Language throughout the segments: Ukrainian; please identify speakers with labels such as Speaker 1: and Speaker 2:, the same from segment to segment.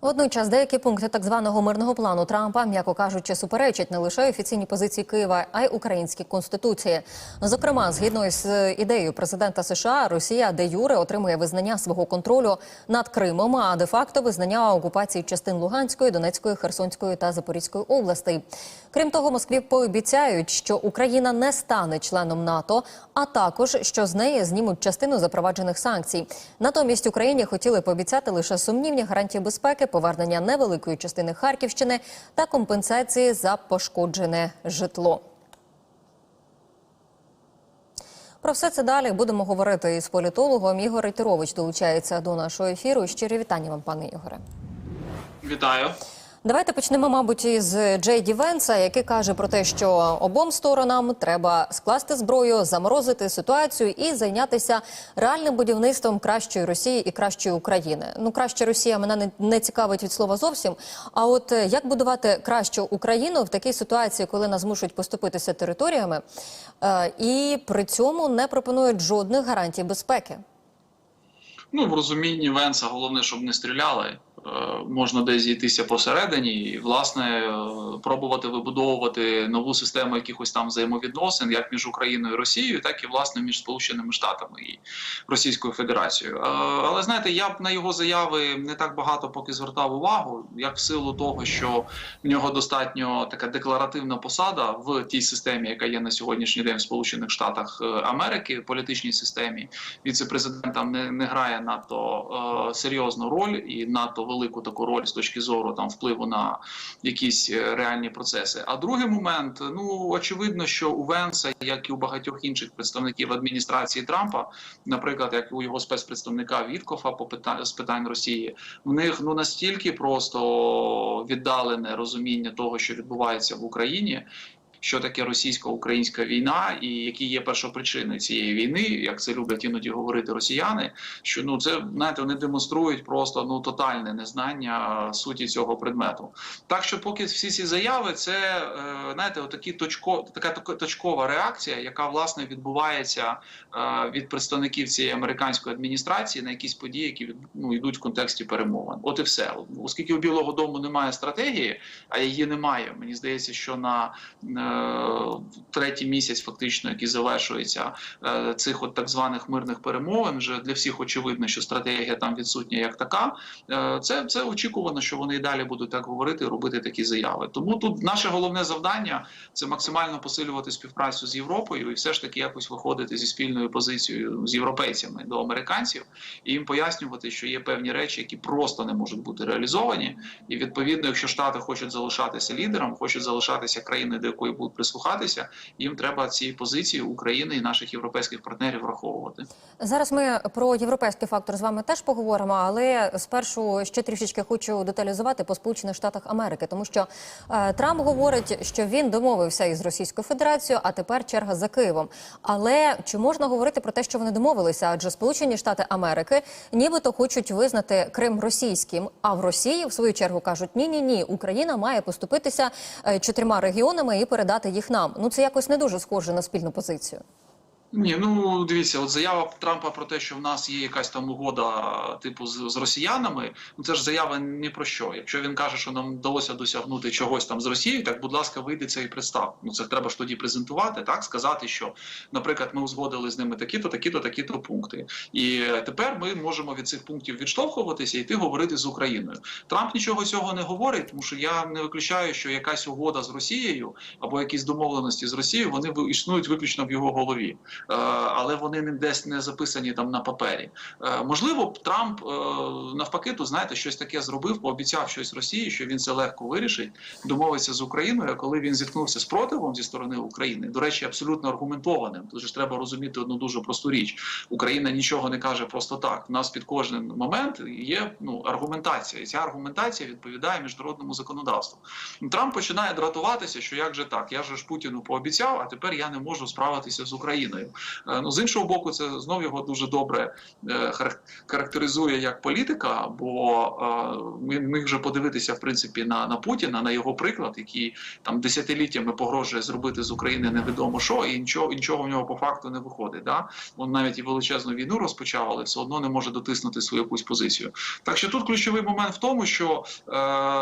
Speaker 1: Водночас деякі пункти так званого мирного плану Трампа, м'яко кажучи, суперечать не лише офіційні позиції Києва, а й українській конституції. Зокрема, згідно з ідеєю президента США, Росія де юре отримує визнання свого контролю над Кримом, а де факто визнання окупації частин Луганської, Донецької, Херсонської та Запорізької областей. Крім того, Москві пообіцяють, що Україна не стане членом НАТО, а також що з неї знімуть частину запроваджених санкцій. Натомість Україні хотіли пообіцяти лише сумнівні гарантії безпеки, повернення невеликої частини Харківщини та компенсації за пошкоджене житло. Про все це далі будемо говорити із політологом. Ігор Рейтерович долучається до нашого ефіру. Щирі вітання вам, пане Ігоре.
Speaker 2: Вітаю.
Speaker 1: Давайте почнемо, мабуть, із Джей Ді Венса, який каже про те, що обом сторонам треба скласти зброю, заморозити ситуацію і зайнятися реальним будівництвом кращої Росії і кращої України. Ну, краща Росія мене не, цікавить від слова зовсім. А от е, як будувати кращу Україну в такій ситуації, коли нас змушують поступитися територіями, е, і при цьому не пропонують жодних гарантій безпеки?
Speaker 2: Ну, в розумінні Венса головне, щоб не стріляли. Е, Можна десь зійтися посередині і, власне, е, пробувати вибудовувати нову систему якихось там взаємовідносин, як між Україною і Росією, так і власне між Сполученими Штатами і Російською Федерацією. Е, Але знаєте, я б на його заяви не так багато поки звертав увагу, як в силу того, що в нього достатньо така декларативна посада в тій системі, яка є на сьогоднішній день в Сполучених Штатах Америки, політичній системі. Віце-президент там не, не грає надто е, серйозну роль і надто велику таку роль з точки зору там впливу на якісь е, реальні процеси. А другий момент, ну очевидно, що у Венса, як і у багатьох інших представників адміністрації Трампа, наприклад, як у його спецпредставника Віткофа по питань з питань Росії, в них ну настільки просто віддалене розуміння того, що відбувається в Україні. Що таке російсько-українська війна, і які є першопричини цієї війни, як це люблять іноді говорити росіяни? Що ну це знаєте, вони демонструють просто ну тотальне незнання суті цього предмету. Так що, поки всі ці заяви, це е, знаєте, отакі точко, така точкова реакція, яка власне відбувається е, від представників цієї американської адміністрації на якісь події, які ну, йдуть в контексті перемовин. От і все. Оскільки у Білого Дому немає стратегії, а її немає. Мені здається, що на е, третій місяць, фактично, який завершується е, цих от так званих мирних перемовин, вже для всіх очевидно, що стратегія там відсутня як така. Е, Це, це очікувано, що вони і далі будуть так говорити, робити такі заяви. Тому тут наше головне завдання це максимально посилювати співпрацю з Європою і все ж таки якось виходити зі спільною позицією з європейцями до американців і їм пояснювати, що є певні речі, які просто не можуть бути реалізовані. І відповідно, якщо Штати хочуть залишатися лідером, хочуть залишатися країною, до якої будуть прислухатися, їм треба ці позиції України і наших європейських партнерів враховувати.
Speaker 1: Зараз ми про європейський фактор з вами теж поговоримо, але спершу ще трішечки хочу деталізувати по Сполучених Штатах Америки, тому що е, Трамп говорить, що він домовився із Російською Федерацією, а тепер черга за Києвом. Але чи можна говорити про те, що вони домовилися? Адже Сполучені Штати Америки нібито хочуть визнати Крим російським, а в Росії в свою чергу кажуть: ні, ні, ні, Україна має поступитися е, чотирма регіонами і передати їх нам. Ну це якось не дуже схоже на спільну позицію.
Speaker 2: Ні, ну дивіться, от заява Трампа про те, що в нас є якась там угода, типу, з, з росіянами. Ну це ж заява ні про що. Якщо він каже, що нам вдалося досягнути чогось там з Росією, так будь ласка, вийди це і представ. Ну це треба ж тоді презентувати, так сказати, що, наприклад, ми узгодили з ними такі-то, такі-то, такі-то пункти. І тепер ми можемо від цих пунктів відштовхуватися і йти говорити з Україною. Трамп нічого цього не говорить, тому що я не виключаю, що якась угода з Росією або якісь домовленості з Росією вони існують виключно в його голові. Е, але вони не десь не записані там на папері. Е, Можливо, Трамп е, навпаки, тут знаєте, щось таке зробив, пообіцяв щось Росії, що він це легко вирішить, домовиться з Україною. Коли він зіткнувся з противом зі сторони України, до речі, абсолютно аргументованим. Тут ж треба розуміти одну дуже просту річ: Україна нічого не каже просто так. У нас під кожен момент є ну аргументація, і ця аргументація відповідає міжнародному законодавству. Трамп починає дратуватися, що як же так? Я ж Путіну пообіцяв, а тепер я не можу справитися з Україною. Е, Ну з іншого боку, це знов його дуже добре е, характеризує як політика, бо е, ми міг вже подивитися в принципі на, на Путіна, на його приклад, який там десятиліттями погрожує зробити з України невідомо що, і нічого, нічого в нього по факту не виходить. Да? Він навіть і величезну війну розпочав, але все одно не може дотиснути свою якусь позицію. Так що тут ключовий момент в тому, що е,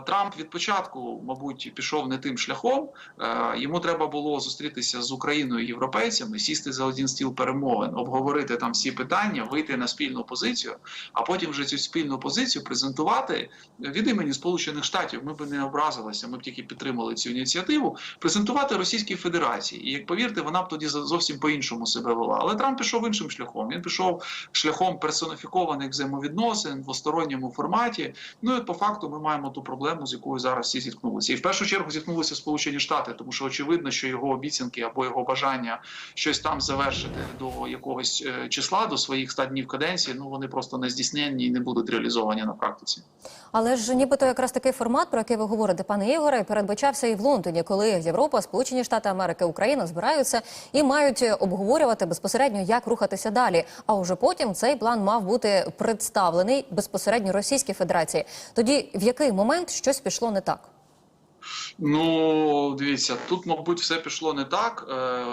Speaker 2: Трамп від початку, мабуть, пішов не тим шляхом. Е, йому треба було зустрітися з Україною європейцями, сісти за один стіл перемовин, обговорити там всі питання, вийти на спільну позицію, а потім вже цю спільну позицію презентувати від імені Сполучених Штатів. Ми б не образилися, ми б тільки підтримали цю ініціативу. Презентувати Російській Федерації. І як повірте, вона б тоді зовсім по-іншому себе вела. Але Трамп пішов іншим шляхом. Він пішов шляхом персоніфікованих взаємовідносин в двосторонньому форматі. Ну і по факту ми маємо ту проблему, з якою зараз всі зіткнулися. І в першу чергу зіткнулися Сполучені Штати, тому що очевидно, що його обіцянки або його бажання щось там завершити до якогось е, числа, до своїх 100 днів каденції, ну вони просто не здійсненні і не будуть реалізовані на практиці.
Speaker 1: Але ж нібито якраз такий формат, про який ви говорите, пане Ігоре, передбачався і в Лондоні, коли Європа, Сполучені Штати Америки, Україна збираються і мають обговорювати безпосередньо, як рухатися далі. А уже потім цей план мав бути представлений безпосередньо Російській Федерації. Тоді в який момент щось пішло не так?
Speaker 2: Ну, дивіться, тут, мабуть, все пішло не так. Е,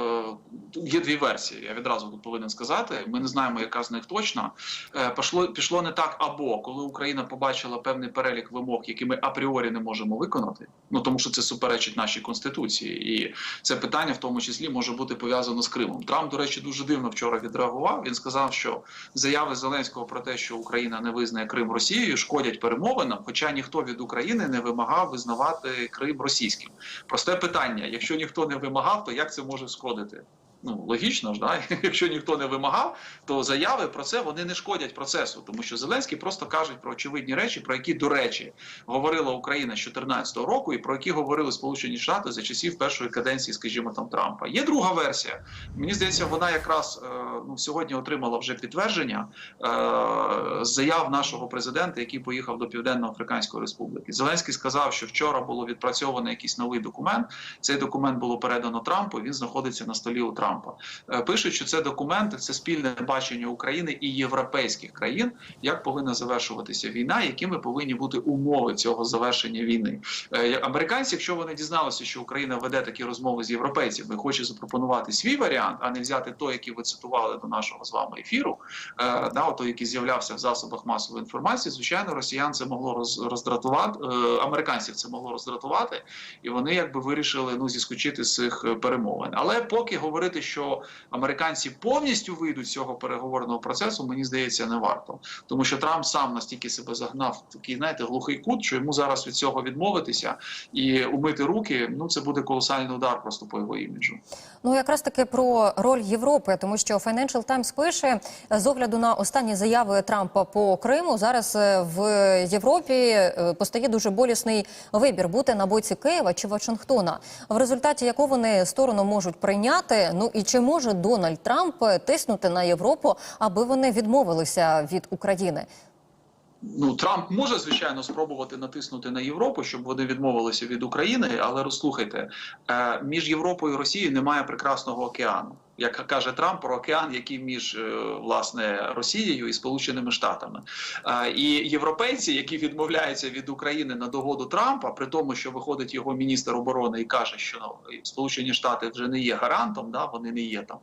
Speaker 2: є дві версії. Я відразу тут повинен сказати. Ми не знаємо, яка з них точна. Е, пішло, пішло не так, або коли Україна побачила певний перелік вимог, які ми апріорі не можемо виконати. Ну тому що це суперечить нашій конституції, і це питання, в тому числі, може бути пов'язано з Кримом. Трамп, до речі, дуже дивно вчора відреагував. Він сказав, що заяви Зеленського про те, що Україна не визнає Крим Росією, шкодять перемовинам, хоча ніхто від України не вимагав визнавати Крим російським. Просте питання: якщо ніхто не вимагав, то як це може шкодити? Ну логічно ж, да? якщо ніхто не вимагав, то заяви про це вони не шкодять процесу, тому що Зеленський просто кажуть про очевидні речі, про які, до речі, говорила Україна з 2014 року, і про які говорили Сполучені Штати за часів першої каденції, скажімо, там Трампа. Є друга версія. Мені здається, вона якраз е, ну сьогодні отримала вже підтвердження е, заяв нашого президента, який поїхав до Південно-Африканської Республіки. Зеленський сказав, що вчора було відпрацьовано якийсь новий документ. Цей документ було передано Трампу. Він знаходиться на столі у Трампа. Е, Пишуть, що це документи, це спільне бачення України і європейських країн, як повинна завершуватися війна, якими повинні бути умови цього завершення війни. Е, Американці, якщо вони дізналися, що Україна веде такі розмови з європейцями, хоче запропонувати свій варіант, а не взяти той, який ви цитували до нашого з вами ефіру, е, да, той, який з'являвся в засобах масової інформації, звичайно, росіян це могло роз, роздратувати, е, американців це могло роздратувати, і вони якби вирішили ну зіскочити з цих е, перемовин. Але поки говорити, що американці повністю вийдуть з цього переговорного процесу, мені здається, не варто, тому що Трамп сам настільки себе загнав в такий, знаєте, глухий кут, що йому зараз від цього відмовитися і умити руки. Ну це буде колосальний удар просто по його іміджу.
Speaker 1: Ну, якраз таки про роль Європи, тому що Financial Times пише е, з огляду на останні заяви Трампа по Криму. Зараз е, в Європі е, постає дуже болісний вибір бути на боці Києва чи Вашингтона, в результаті якого вони сторону можуть прийняти. Ну і чи може Дональд Трамп тиснути на Європу, аби вони відмовилися від України?
Speaker 2: Ну, Трамп може звичайно спробувати натиснути на Європу, щоб вони відмовилися від України. Але розслухайте, е, між Європою і Росією немає прекрасного океану. Як каже Трамп про океан, який між е, власне Росією і Сполученими Штатами, Е, і європейці, які відмовляються від України на догоду Трампа, при тому, що виходить його міністр оборони і каже, що ну, Сполучені Штати вже не є гарантом, да вони не є там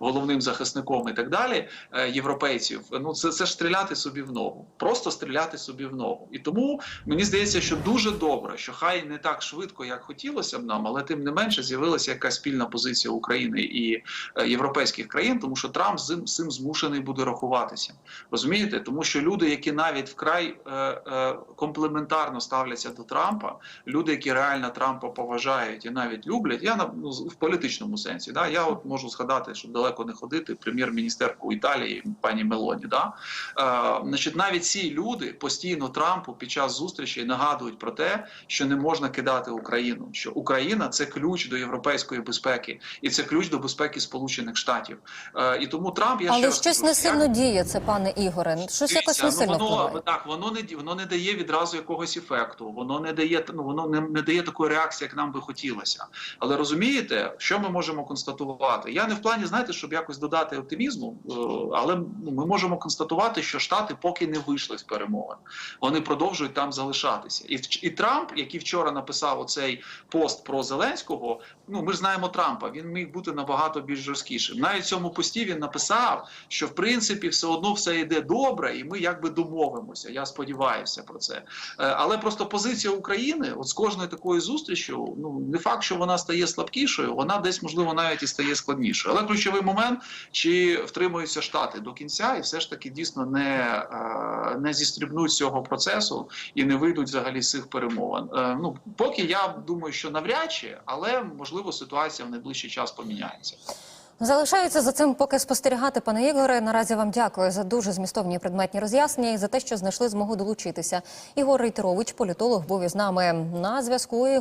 Speaker 2: головним захисником і так далі. е, Європейців, ну це, це ж стріляти собі в ногу, просто стріляти собі в ногу. І тому мені здається, що дуже добре, що хай не так швидко, як хотілося б нам, але тим не менше з'явилася якась спільна позиція України і європейських країн, тому що Трамп з цим, змушений буде рахуватися. Розумієте, тому що люди, які навіть вкрай е, е, комплементарно ставляться до Трампа, люди, які реально Трампа поважають і навіть люблять, я на ну, в політичному сенсі, да, я от можу згадати, щоб далеко не ходити, прем'єр-міністерку Італії, пані Мелоні. Да, е, значить, навіть ці люди постійно Трампу під час зустрічей нагадують про те, що не можна кидати Україну, що Україна це ключ до європейської безпеки, і це ключ до безпеки Сполучених. Сполучених Штатів. Е, і тому Трамп я
Speaker 1: Але щось не
Speaker 2: як-
Speaker 1: сильно діє це, пане Ігоре. Щось якось не сильно
Speaker 2: ну, воно,
Speaker 1: впливає.
Speaker 2: Так, воно не воно не дає відразу якогось ефекту. Воно не дає ну воно не, не дає такої реакції, як нам би хотілося. Але розумієте, що ми можемо констатувати? Я не в плані, знаєте, щоб якось додати оптимізму, е, але ну, ми можемо констатувати, що штати поки не вийшли з перемовин. Вони продовжують там залишатися. І, і Трамп, який вчора написав оцей пост про Зеленського. Ну ми ж знаємо Трампа. Він міг бути набагато більш жорсткішим. Навіть в цьому пості він написав, що в принципі все одно все йде добре, і ми якби домовимося. Я сподіваюся про це. Е, Але просто позиція України, от з кожною такою зустрічю, ну не факт, що вона стає слабкішою, вона десь можливо навіть і стає складнішою. Але ключовий момент, чи втримуються штати до кінця, і все ж таки дійсно не, е, не зістрібнуть цього процесу і не вийдуть взагалі з цих перемовин. Е, Ну поки я думаю, що навряд чи, але можливо ситуація в найближчий час поміняється.
Speaker 1: Залишається за цим поки спостерігати, пане Ігоре. Наразі вам дякую за дуже змістовні предметні роз'яснення і за те, що знайшли змогу долучитися. Ігор Рейтерович, політолог, був із нами на зв'язку.